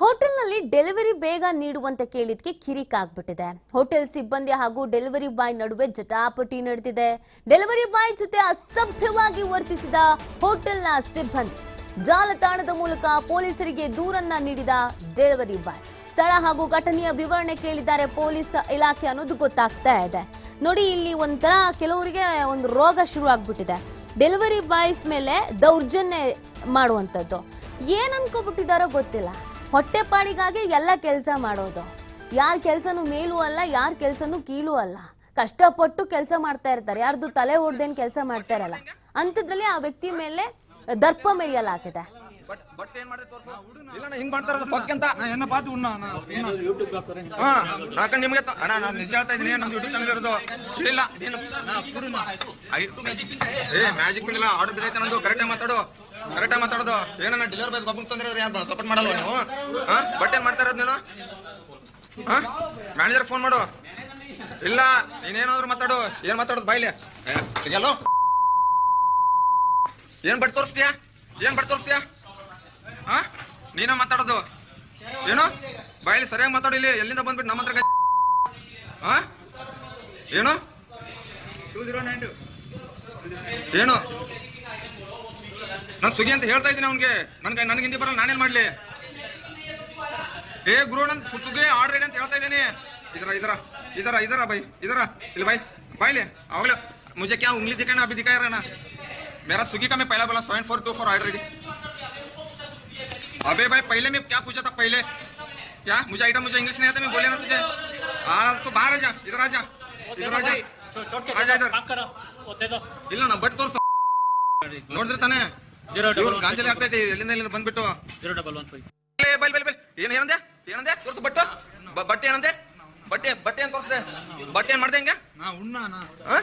ಹೋಟೆಲ್ನಲ್ಲಿ ಡೆಲಿವರಿ ಬೇಗ ನೀಡುವಂತೆ ಕೇಳಿದ್ಕೆ ಕಿರಿಕ್ ಆಗ್ಬಿಟ್ಟಿದೆ. ಹೋಟೆಲ್ ಸಿಬ್ಬಂದಿ ಹಾಗೂ ಡೆಲಿವರಿ ಬಾಯ್ ನಡುವೆ ಜಟಾಪಟಿ ನಡೆದಿದೆ. ಡೆಲಿವರಿ ಬಾಯ್ ಜೊತೆ ಅಸಭ್ಯವಾಗಿ ವರ್ತಿಸಿದ ಹೋಟೆಲ್ನ ಸಿಬ್ಬಂದಿ ಜಾಲತಾಣದ ಮೂಲಕ ಪೊಲೀಸರಿಗೆ ದೂರನ್ನ ನೀಡಿದ ಡೆಲಿವರಿ ಬಾಯ್. ಸ್ಥಳ ಹಾಗೂ ಘಟನೆಯ ವಿವರಣೆ ಕೇಳಿದ್ದಾರೆ ಪೊಲೀಸ್ ಇಲಾಖೆ ಅನ್ನೋದು ಗೊತ್ತಾಗ್ತಾ ಇದೆ. ನೋಡಿ, ಇಲ್ಲಿ ಒಂಥರ ಕೆಲವರಿಗೆ ಒಂದು ರೋಗ ಶುರು ಆಗ್ಬಿಟ್ಟಿದೆ. ಡೆಲಿವರಿ ಬಾಯ್ಸ್ ಮೇಲೆ ದೌರ್ಜನ್ಯ ಮಾಡುವಂಥದ್ದು. ಏನ್ ಅನ್ಕೋಬಿಟ್ಟಿದಾರೋ ಗೊತ್ತಿಲ್ಲ. ಹೊಟ್ಟೆ ಪಾಡಿಗಾಗಿ ಎಲ್ಲ ಕೆಲಸ ಮಾಡೋದು. ಯಾರ ಕೆಲಸನೂ ಮೇಲೂ ಅಲ್ಲ ಯಾರ ಕೆಲಸನೂ ಕೀಲೂ ಅಲ್ಲ. ಕಷ್ಟಪಟ್ಟು ಕೆಲಸ ಮಾಡ್ತಾ ಇರ್ತಾರೆ. ಯಾರ್ದು ತಲೆ ಹೊಡೆದೇನು ಕೆಲಸ ಮಾಡ್ತಾ ಇರಲ್ಲ. ಅಂಥದ್ರಲ್ಲಿ ಆ ವ್ಯಕ್ತಿ ಮೇಲೆ ದರ್ಪ ಮೆರಿಯಲ್ಲ ಹಾಕಿದೆ ಮಾತಾಡು. ಕರೆಕ್ಟ್ ಮಾತಾಡೋದು. ಏನನ್ನ ಡಿಲರ್ ಬಾಯ್ ಒಬ್ಬ ತೊಂದ್ರೆ ಯಾರು ಸಪೋರ್ಟ್ ಮಾಡಲ್ವ ನೀವು? ಹಾ? ಬಟ್ ಏನ್ ಮಾಡ್ತಾ ಇರೋದು ನೀನು? ಹಾ? ಮ್ಯಾನೇಜರ್ ಫೋನ್ ಮಾಡು. ಇಲ್ಲ, ನೀನೇನಾದ್ರು ಮಾತಾಡು. ಏನ್ ಮಾತಾಡೋದು ಬಾಯ್ಲಿ ಸಿಗಲ್ಲೋ ಏನ್ ಬಟ್ ತೋರಿಸ್ತೀಯಾ? ಏನ್ ಬಟ್ ತೋರಿಸ್ತೀಯಾ? ಹಾ? ನೀನ ಮಾತಾಡೋದು. ಏನು? ಬಾಯಲ್ಲಿ ಸರಿಯಾಗಿ ಮಾತಾಡು ಇಲ್ಲಿ. ಎಲ್ಲಿಂದ ಬಂದ್ಬಿಟ್ಟು ನಮ್ಮ ಹತ್ರ ಹಾ? ಏನು? ಏನು? ನಾನು ಸುಗಿ ಅಂತ ಹೇಳ್ತಾ ಇದ್ದೀನಿ ಅವ್ನಿಗೆ ನನ್ಗೆ ನನಗೆ ಹಿಂದಿ ಬರಲ್ಲ ನಾನೇನ್ ಮಾಡ್ಲಿ ಏ ಗುರು ನನ್ ಸುಗಿ ಆರ್ಡರ್ ಇದೆ ಅಂತ ಹೇಳ್ತಾ ಇದ್ದೀನಿ ಇದರ ಇದರ ಇದರ ಇದರ ಬೈ ಇದರ ಇಲ್ಲಿ ಬೈ ಬಾಯ್ಲಿ ಅವಾಗಲೇ मुझे क्या उंगली दिखाना अभी दिखा रहा ना मेरा स्विगी का मैं पहला बोला seven four two four order ready अबे भाई पहले मैं क्या पूछा था पहले क्या मुझे आइटम मुझे इंग्लिश नहीं आता मैं बोले ना तुझे हाँ तो बाहर आ जा इधर आ जा इधर आ जा आ जा इधर ಇಲ್ಲ ನಾ ಬಟ್ ತೋರ್ಸ ನೋಡಿದ್ರೆ ತಾನೇ Zero ಡಬಲ್ ಗಾಂಜಲಿ ಆಗ್ತೈತಿ ಎಲ್ಲಿಂದ ಎಲ್ಲಿಂದ ಬಂದ್ಬಿಟ್ಟು? ಜೀರೋ ಡಬಲ್ ಒನ್ ಫೈವ್ ಏ, ಬೈಲ್ ಬೈಲ್ ಬೈಲ್. ಏನ್ ಏನಂದೆ? ಏನಂದೆ? ತೋರ್ಸು ಬಟ್ಟು. ಬ- ಬಟ್ಟೆ ಏನಂದೆ? ಬಟ್ಟೆ ಬಟ್ಟೆ ಏನ್ ತೋರ್ಸ್ದೆ? ಬಟ್ಟೆ ಏನ್ ಮಾಡ್ದೆ ಹಿಂಗೆ? ನಾ ಉಣ್ಣ ನಾ ಆ?